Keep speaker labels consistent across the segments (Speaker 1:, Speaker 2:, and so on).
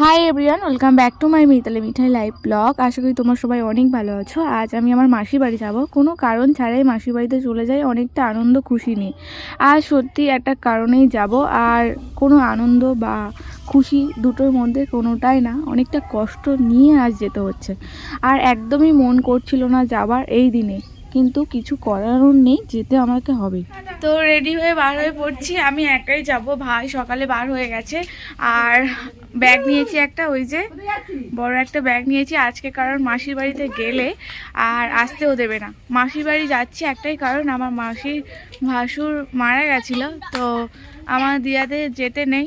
Speaker 1: Hi everyone welcome back to my Mitali Mithai live blog আশা করি তোমার সবাই অনেক ভালো আছো। আজ আমি আমার মাসির বাড়ি যাব। কোনো কারণ ছাড়াই মাসির বাড়িতে চলে যাই, অনেকটা আনন্দ খুশি নিয়ে। আর সত্যি একটা কারণেই যাব। আর কোনো আনন্দ বা খুশি দুটোর মধ্যে কোনোটাই না, অনেকটা কষ্ট নিয়ে আজ যেতে হচ্ছে। আর একদমই মন করছিল না যাবার এই দিনে। কিন্তু কিছু করার নেই, যেতে আমাকে হবে। তো রেডি হয়ে বার হয়ে পড়ছি, আমি একাই যাব। ভাই সকালে বার হয়ে গেছে। আর ব্যাগ নিয়েছি একটা, ওই যে বড় একটা ব্যাগ নিয়েছি আজকে, কারণ মাসির বাড়িতে গেলে আর আসতেও দেবে না। মাসির বাড়ি যাচ্ছি একটাই কারণ, আমার মাসির ভাসুর মারা গেছিল, তো আমার দিদাদের যেতে নেই।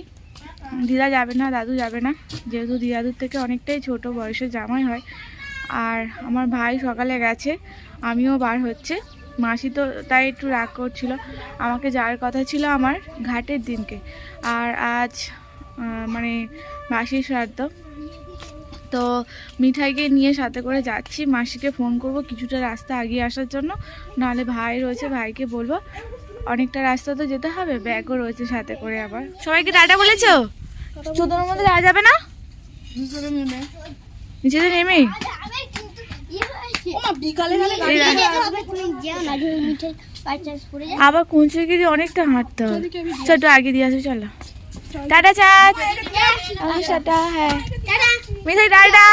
Speaker 1: দিদা যাবে না, দাদু যাবে না। যেহেতু দিদাদুর থেকে অনেকটাই ছোট বয়সে জামাই হয় আর আমার ভাই সকালে গেছে আমিও বার হচ্ছে। মাসি তো তাই একটু রাগ করছিল। আমাকে যাওয়ার কথা ছিল আমার ঘাটের দিনকে। আর আজ মানে মাসির শ্রাদ্ধ। তো মিঠাইকে নিয়ে সাথে করে যাচ্ছি। মাসিকে ফোন করব কিছুটা রাস্তা আগিয়ে আসার জন্য। নাহলে ভাই রয়েছে ভাইকে বলব অনেকটা রাস্তা তো যেতে হবে ব্যাগও রয়েছে সাথে করে আবার। সবাইকে টাটা বলেছ? চোদ্দোর মধ্যে যাওয়া যাবে না? নিচেতে নেমে আবার কুঞ্চে গিয়ে অনেকটা হাঁটতে হবে। চল একটু আগে দিয়ে আসবে চলো। টাটা চাঁদ আহ, টাটা হ্যাঁ। মিঠাই টাটা।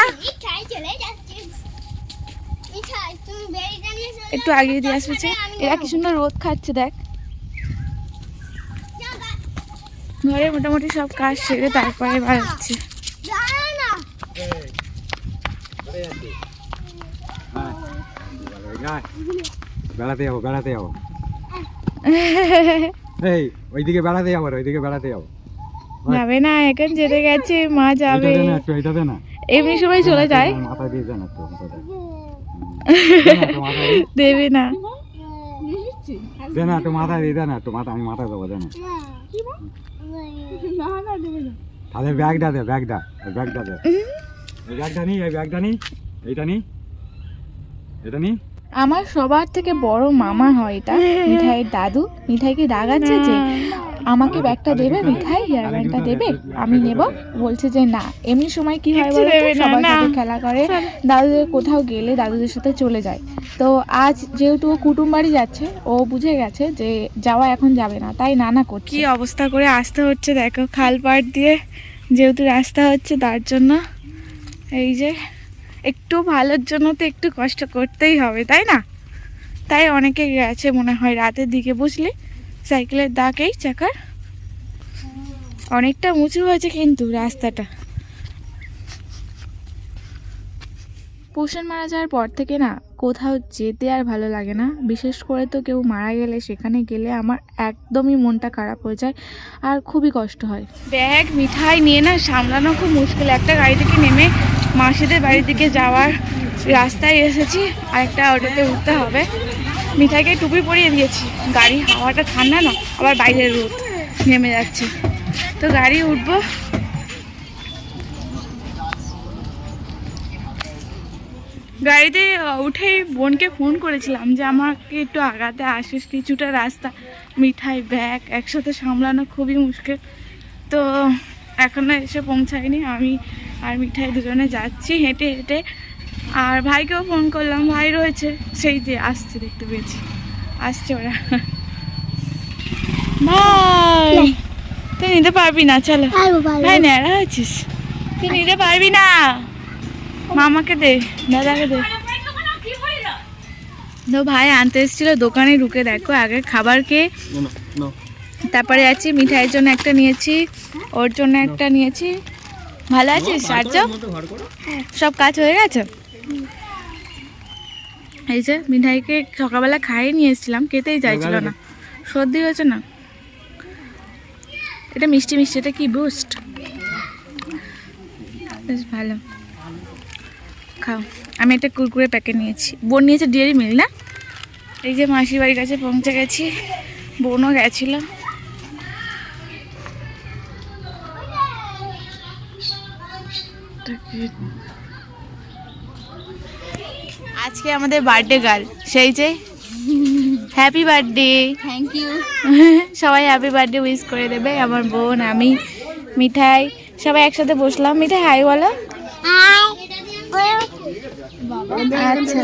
Speaker 1: একটু আগে দিয়ে আসবে এরা কি সুন্দর রোদ খাচ্ছে দেখ। ঘরে মোটামুটি সব কাজ সেরে তারপরে আসছে
Speaker 2: বেড়াতে যাব বেড়াতে যাব। এই ওইদিকে বেড়াতে যাব ওইদিকে বেড়াতে যাব।
Speaker 1: যাবে না এখন যেতে গেছে মা যাবে।
Speaker 2: এইটা না
Speaker 1: এমনি সময় চলে যায়।
Speaker 2: মাথা দিয়ে দেন একটু মাথা দে। দে না, একটু মাথা দিয়ে।
Speaker 1: দেবে না।
Speaker 2: দে না একটু মাথা দিয়ে দে না একটু মাথা আমি মাথা দেবো দে না। তাহলে ব্যাগটা দে ব্যাগটা ব্যাগটা দে। এই ব্যাগটা নি এই ব্যাগটা নি এইটা নি এটা নি।
Speaker 1: আমার সবার থেকে বড় মামা হয় এটা। মিঠাইয়ের দাদু। মিঠাইকে রাগাচ্ছে যে আমাকে ব্যাগটা দেবে? মিঠাই হেয়ার ব্যাগটা দেবে? আমি নেব? বলছে যে না। এমনি সময় কি হয় বলো? সবার সাথে খেলা করে। দাদুদের কোথাও গেলে দাদুদের সাথে চলে যায়। তো আজ যেহেতু ও কুটুম বাড়ি যাচ্ছে ও বুঝে গেছে যে যাওয়া এখন যাবে না। তাই নানা করছে। কি অবস্থা করে আসতে হচ্ছে? দেখো খাল পাড় দিয়ে যেহেতু রাস্তা হচ্ছে তার জন্য এই যে একটু ভালোর জন্য তো একটু কষ্ট করতেই হবে, তাই না? তাই অনেকে গেছে মনে হয় রাতের দিকে বুঝলি, সাইকেলের দাগেই চাকার অনেকটা উঁচু হয়েছে কিন্তু রাস্তাটা। পোষণ মারা যাওয়ার পর থেকে না কোথাও যেতে আর ভালো লাগে না। বিশেষ করে তো কেউ মারা গেলে, সেখানে গেলে আমার একদমই মনটা খারাপ হয়ে যায় আর খুবই কষ্ট হয়। ব্যাগ, মিঠাই নিয়ে না সামলানো খুব মুশকিল। একটা গাড়ি থেকে নেমে মাসিদের বাড়ির দিকে যাওয়ার রাস্তায় এসেছি, আর একটা অটোতে উঠতে হবে। মিঠাইকে টুপি পরিয়ে দিয়েছি। গাড়ি হাওয়াটা ঠান্ডা না, আবার বাইরের রোদ নেমে যাচ্ছে। তো গাড়ি উঠবো। গাড়িতে উঠেই বোনকে ফোন করেছিলাম যে, আমাকে একটু আগাতে আসিস, কিছুটা রাস্তা, মিঠাই, ব্যাগ একসাথে সামলানো খুবই মুশকিল। তো এখনও এসে পৌঁছায়নি। আমি আর মিঠাই দুজনে যাচ্ছি হেঁটে হেঁটে। আর ভাইকেও ফোন করলাম ভাই রয়েছে। সেই যে আসছে দেখতে পেয়েছি। আসছে ওরা। ভাই তুই নিতে পারবি না চলো। ভাই ন্যাড়া হয়েছিস? তুই নিতে পারবি না। মামাকে দে দাদাকে দে। তো ভাই আনতে এসেছিল দোকানে ঢুকে দেখো আগে খাবার খেয়ে তারপরে আছি মিঠাইয়ের জন্য একটা নিয়েছি ওর জন্য একটা নিয়েছি। ভালো আছিস আর্য? সব কাজ হয়ে গেছে? এই যে মিঠাইকে সকালবেলা খাইয়ে নিয়ে এসেছিলাম খেতেই চাইছিল না। সর্দি হয়েছে না? এটা মিষ্টি মিষ্টি এটা কি বুস্ট বেশ ভালো। খাও। আমি একটা কুরকুরে প্যাকেট নিয়েছি। বোন নিয়েছে ডেয়ারি মিল না? এই যে মাসির বাড়ির কাছে পৌঁছে গেছি। বোনও গেছিল। আজকে আমাদের বার্থডে গার্ল সেই যে। হ্যাপি বার্থডে
Speaker 3: থ্যাংক ইউ
Speaker 1: সবাই হ্যাপি বার্থডে উইশ করে দেবে আমার বোন আমি মিঠাই সবাই একসাথে বসলাম। মিঠাই হাই বলো। আচ্ছা।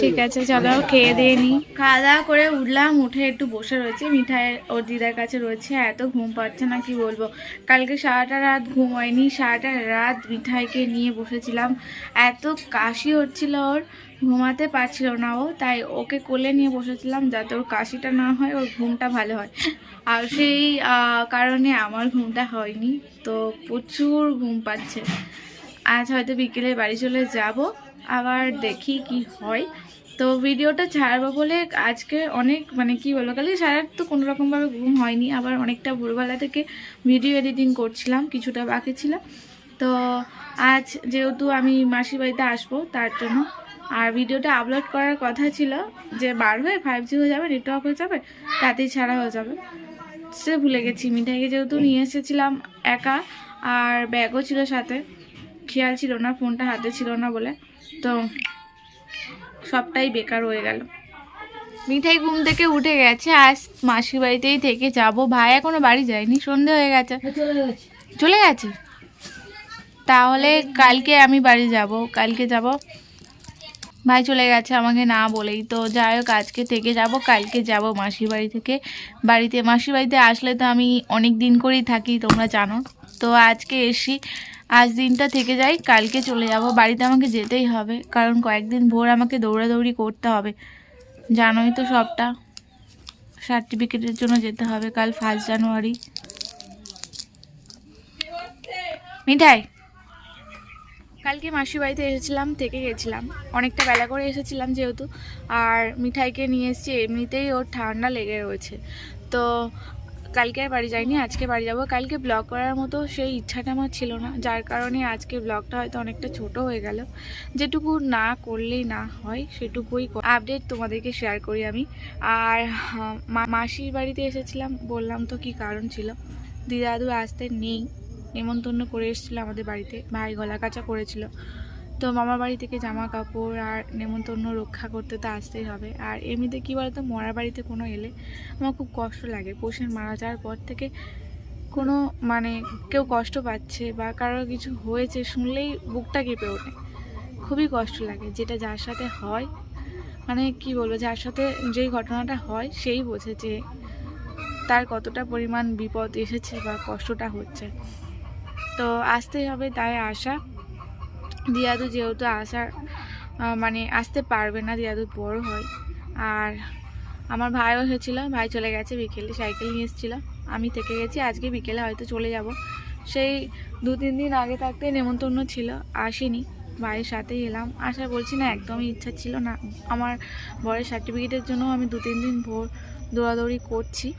Speaker 1: ঠিক আছে চলো খেয়ে দিয়ে নি। খাওয়া দাওয়া করে উঠলাম উঠে একটু বসে রয়েছে। মিঠাই ওর দিদার কাছে রয়েছে এত ঘুম পাচ্ছে না কি বলব? কালকে সারাটা রাত ঘুম হয়নি সারাটা রাত মিঠাইকে নিয়ে বসেছিলাম। এত কাশি হচ্ছিল ওর ঘুমাতে পারছিল না ও তাই ওকে কোলে নিয়ে বসেছিলাম যাতে ওর কাশিটা না হয় ওর ঘুমটা ভালো হয়। আর সেই কারণে আমার ঘুমটা হয়নি তো প্রচুর ঘুম পাচ্ছে। আজ হয়তো বিকেলে বাড়ি চলে যাব। আবার দেখি কি হয়। তো ভিডিওটা ছাড়বো বলে আজকে অনেক মানে কি বলব, কালকে সারা তো কোনো রকমভাবে ঘুম হয়নি, আবার অনেকটা ভোরবেলা থেকে ভিডিও এডিটিং করছিলাম, কিছুটা বাকি ছিল। তো আজ যেহেতু আমি মাসির বাড়িতে আসব, তার জন্য। আর ভিডিওটা আপলোড করার কথা ছিল যে বার হয়ে ফাইভ জি হয়ে যাবে নেটওয়ার্ক হয়ে যাবে, তাতেই ছাড়া হয়ে যাবে। সে ভুলে গেছি, মিঠাইকে যেহেতু নিয়ে এসেছিলাম একা, আর ব্যাগও ছিল সাথে, খেয়াল ছিল না ফোনটা হাতে ছিল না বলে। তো সবটাই বেকার হয়ে গেল। মিঠাই ঘুম থেকে উঠে গেছে আজ মাসির বাড়িতেই থেকে যাব। ভাই এখনও বাড়ি যায়নি সন্ধে হয়ে গেছে। চলে গেছে? তাহলে কালকে আমি বাড়ি যাব কালকে যাব। ভাই চলে গেছে আমাকে না বলেই। তো যাই হোক আজকে থেকে যাব কালকে যাব মাসির বাড়ি থেকে। বাড়িতে মাসির বাড়িতে আসলে তো আমি অনেক দিন করেই থাকি তোমরা জানো। তো আজকে এসি আজ দিনটা থেকে যাই, কালকে চলে যাব। বাড়িতে আমাকে যেতেই হবে, কারণ কয়েকদিন ভোর আমাকে দৌড়াদৌড়ি করতে হবে। জানোই তো সবটা। সার্টিফিকেটের জন্য যেতে হবে কাল ফার্স্ট জানুয়ারি মিঠাই, কালকে মাসির বাড়িতে এসেছিলাম, থেকে গেছিলাম। অনেকটা বেলা করে এসেছিলাম যেহেতু, আর মিঠাইকে নিয়ে এসেছি, এমনিতেই ওর ঠান্ডা লেগে রয়েছে। তো কালকে আর বাড়ি যাইনি, আজকে বাড়ি যাব। কালকে ব্লগ করার মতো সেই ইচ্ছাটা আমার ছিল না, যার কারণে আজকে ব্লগটা হয়তো অনেকটা ছোট হয়ে গেল। যেটুকু না করলেই না হয়, সেটুকুই আপডেট তোমাদেরকে শেয়ার করি আমি। আর মাসির বাড়িতে এসেছিলাম, বললাম তো কি কারণ ছিল। দিদাদু আসতে নেই, নেমন্তন্ন করে এসেছিল আমাদের বাড়িতে, ভাই গলা কাচা করেছিল। তো মামার বাড়ি থেকে জামা কাপড় আর নেমন্তন্ন রক্ষা করতে তো আসতেই হবে। আর এমনিতে কী বলতো, মরার বাড়িতে কোনো এলে আমার খুব কষ্ট লাগে। পোষের মারা যাওয়ার পর থেকে কোনো মানে কেউ কষ্ট পাচ্ছে বা কারোর কিছু হয়েছে শুনলেই বুকটা কেঁপে ওঠে। খুবই কষ্ট লাগে। যেটা যার সাথে হয় মানে কি বলব, যার সাথে যেই ঘটনাটা হয় সেই বোঝে যে তার কতটা পরিমাণ বিপদ এসেছে বা কষ্টটা হচ্ছে। তো আসতেই হবে তাই আসা দিয়াদু যেহেতু আসার মানে আসতে পারবে না দিয়াদু বড় হয়। আর আমার ভাইও এসেছিল, ভাই চলে গেছে বিকেলে, সাইকেল নিয়ে এসেছিল। আমি থেকে গেছি, আজকে বিকেলে হয়তো চলে যাব। সেই দু, তিন দিন আগে থাকতে নেমন্তন্ন ছিল, আসিনি। ভাইয়ের সাথেই এলাম। আসার বলছি, না, একদমই ইচ্ছা ছিল না। আমার বরের সার্টিফিকেটের জন্য আমি দু, তিন দিন ভোর দৌড়াদৌড়ি করছি।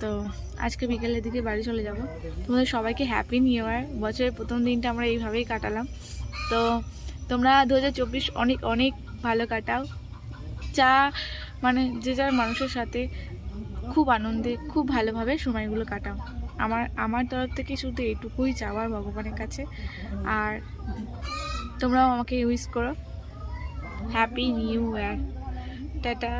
Speaker 1: তো আজকে বিকেলের দিকে বাড়ি চলে যাব। তোমাদের সবাইকে হ্যাপি নিউ ইয়ার বছরের প্রথম দিনটা আমরা এইভাবেই কাটালাম। তো তোমরা দু হাজার চব্বিশ অনেক অনেক ভালো কাটাও। যা মানে যে যার মানুষের সাথে খুব আনন্দে, খুব ভালোভাবে সময়গুলো কাটাও। আমার আমার তরফ থেকে শুধু এটুকুই চাওয়ার ভগবানের কাছে। আর তোমরাও আমাকে ইউজ করো। Happy new year tata.